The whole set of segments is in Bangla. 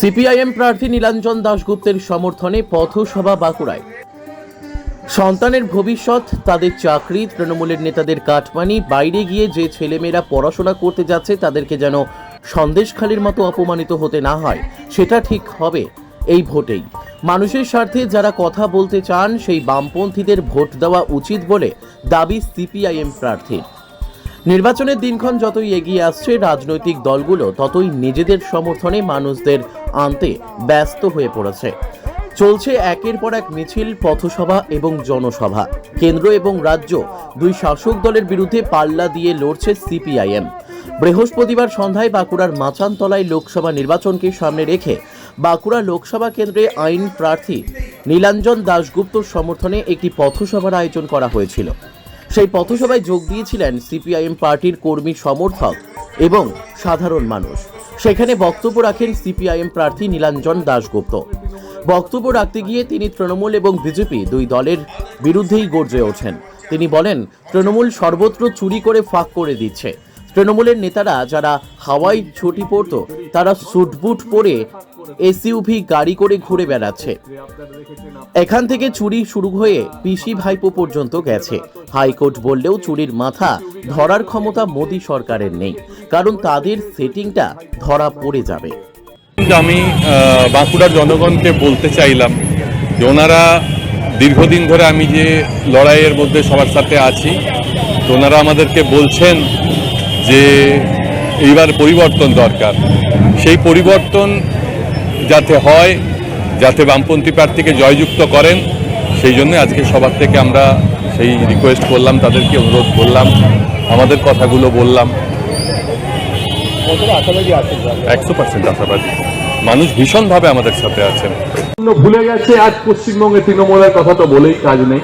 সিপিআইএম প্রার্থী নীলাঞ্জন দাশগুপ্তের সমর্থনে পথসভা বাঁকুড়ায়। সন্তানের ভবিষ্যৎ, তাদের চাকরি, তৃণমূলের নেতাদের কাটমানি, বাইরে গিয়ে যে ছেলেমেয়েরা পড়াশোনা করতে যাচ্ছে, তাদেরকে যেন সন্দেশখালির মতো অপমানিত হতে না হয়, সেটা ঠিক হবে এই ভোটেই। মানুষের স্বার্থে যারা কথা বলতে চান, সেই বামপন্থীদের ভোট দেওয়া উচিত বলে দাবি সিপিআইএম প্রার্থীর। নির্বাচনের দিনক্ষণ যতই এগিয়ে আসছে, রাজনৈতিক দলগুলো ততই নিজেদের সমর্থনে মানুষদের আনতে ব্যস্ত হয়ে পড়েছে। চলছে একের পর এক মিছিল, পথসভা এবং জনসভা। কেন্দ্র এবং রাজ্য দুই শাসক দলের বিরুদ্ধে পাল্লা দিয়ে লড়ছে সিপিআইএম। বৃহস্পতিবার সন্ধ্যায় বাঁকুড়ার মাচানতলায় লোকসভা নির্বাচনকে সামনে রেখে বাঁকুড়া লোকসভা কেন্দ্রে আইন প্রার্থী নীলাঞ্জন দাশগুপ্তর সমর্থনে একটি পথসভার আয়োজন করা হয়েছিল। সেই পথসভায় যোগ দিয়েছিলেন সিপিআইএম পার্টির কর্মী সমর্থক এবং সাধারণ মানুষ। সেখানে বক্তব্য রাখেন সিপিআইএম প্রার্থী নীলাঞ্জন দাশগুপ্ত। বক্তব্য রাখতে গিয়ে তিনি তৃণমূল এবং বিজেপি দুই দলের বিরুদ্ধেই গর্জে ওঠেন। তিনি বলেন, তৃণমূল সর্বত্র চুরি করে ফাঁক করে দিচ্ছে। তৃণমূলের নেতারা যারা হাওয়াই ছুটি পড়ত, তারা সুটবুট পরে এসইউভি গাড়ি করে ঘুরে বেড়াচ্ছে। এখান থেকে চুরি শুরু হয়ে পিসি ভাইপো পর্যন্ত গেছে। হাইকোর্ট বললেও চুরির মাথা ধরার ক্ষমতা মোদী সরকারের নেই, কারণ তাদের সেটিংটা ধরা পড়ে যাবে। আমি বাঁকুড়ার জনগণকে বলতে চাইলাম যে ওনারা দীর্ঘদিন ধরে আমি যে লড়াইয়ের মধ্যে সবার সাথে আছি, তো ওনারা আমাদেরকে বলছেন যে এইবার পরিবর্তন দরকার। সেই পরিবর্তন যাতে হয় যাতে বামপন্থী প্রার্থীকে জয়যুক্ত করেন সেই জন্য আজকে সবার থেকে আমরা সেই রিকোয়েস্ট করলাম তাদেরকে অনুরোধ করলাম আমাদের কথাগুলো বললাম। একশো পার্সেন্ট আশাবাদী। মানুষ ভীষণভাবে আমাদের সাথে আছেন। ভুলে গেছে আজ পশ্চিমবঙ্গে তৃণমূলের কথা তো বলেই কাজ নেই।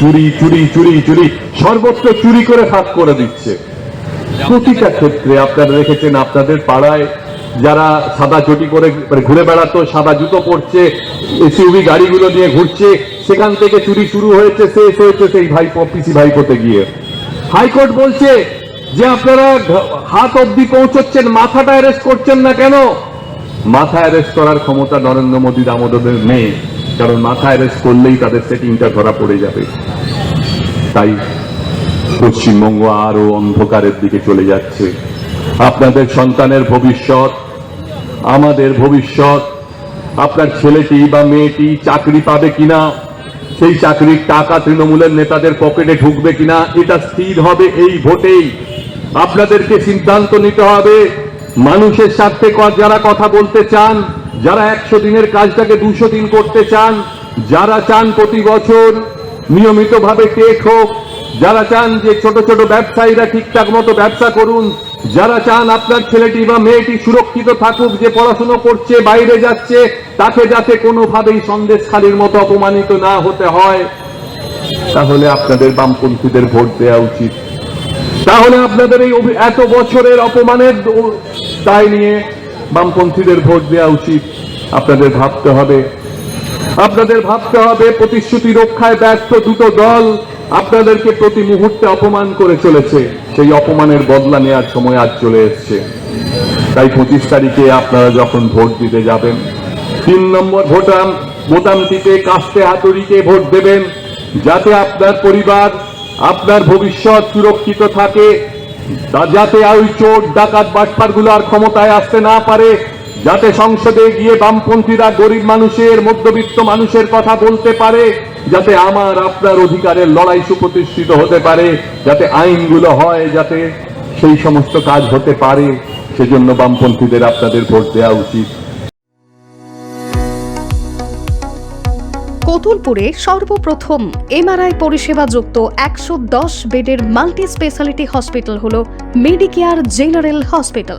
চুরি চুরি চুরি চুরি সর্বত্র চুরি করে ফাঁক করে দিচ্ছে। প্রতিটা ক্ষেত্রে আপনারা রেখেছেন আপনাদের পাড়ায় যারা সাদা চটি করে মানে ঘুরে বেড়াতো, সাদা জুতো পরছে, এসইউভি গাড়িগুলো নিয়ে ঘুরছে, সেখান থেকে চুরি শুরু হয়েছে, শেষ হয়েছে সেই ভাইপো, পিসি ভাইপোতে গিয়ে। হাইকোর্ট বলছে যে আপনারা হাত অব্দি পৌঁছচ্ছেন, মাথাটা অ্যারেস্ট করছেন না কেন? মাথা অ্যারেস্ট করার ক্ষমতা নরেন্দ্র মোদী দামোদরের নেই, কারণ মাথা অ্যারেস্ট করলেই তাদের সেটিংটা ধরা পড়ে যাবে। তাই পশ্চিমবঙ্গ আরও অন্ধকারের দিকে চলে যাচ্ছে। আপনাদের সন্তানের ভবিষ্যৎ, আমাদের ভবিষ্যৎ, আপনার ছেলেটি বা মেয়েটি চাকরি পাবে কিনা, সেই চাকরির টাকা তৃণমূলের নেতাদের পকেটে ঢুকবে কিনা, এটা স্থির হবে এই ভোটেই। আপনাদেরকে সিদ্ধান্ত নিতে হবে, মানুষের স্বার্থে যারা কথা বলতে চান, যারা একশো দিনের কাজটাকে দুশো দিন করতে চান, যারা চান প্রতি বছর নিয়মিতভাবে টেক হোক যারা চান যে ছোট ছোট ব্যবসায়ীরা ঠিকঠাক মতো ব্যবসা করুন, যারা চান আপনার ছেলেটি বা মেয়েটি সুরক্ষিত থাকুক, যে পড়াশুনো করছে, বাইরে যাচ্ছে, তাকে যাতে কোনোভাবেই সন্দেশখালির মতো অপমানিত না হতে হয়, তাহলে আপনাদের বামপন্থীদের ভোট দেওয়া উচিত। তাহলে আপনাদের এই এত বছরের অপমানের দায় নিয়ে বামপন্থীদের ভোট দেওয়া উচিত। আপনাদের ভাবতে হবে। আপনাদের ভাবতে হবে প্রতিশ্রুতি রক্ষায় ব্যর্থ দুটো দল। আপনাদেরকে প্রতি মুহূর্তে অপমান করে চলেছে। সেই অপমানের বদলা নেওয়ার সময় আজ চলে এসছে। তাই পঁচিশ তারিখে আপনারা যখন ভোট দিতে যাবেন, তিন নম্বর ভোটাম বোতাম টিপে কাস্তে হাতুড়িকে ভোট দেবেন, যাতে আপনার পরিবার, আপনার ভবিষ্যৎ সুরক্ষিত থাকে যাতে ওই চোর, ডাকাত, বাটপারগুলো আর ক্ষমতায় আসতে না পারে, যাতে সংসদে গিয়ে বামপন্থীরা গরিব মানুষের, মধ্যবিত্ত মানুষের কথা বলতে পারে যাতে আমার আপনার অধিকারের লড়াই সুপ্রতিষ্ঠিত হতে পারে, যাতে আইনগুলো হয়, যাতে সেই সমস্ত কাজ হতে পারে, সেজন্য বামপন্থীদের আপনাদের ভোট দেওয়া উচিত। কতুলপুরে সর্বপ্রথম এমআরআই পরিষেবা যুক্ত একশো দশ বেডের মাল্টি স্পেশালিটি হসপিটাল হল মেডিকেয়ার জেনারেল হসপিটাল।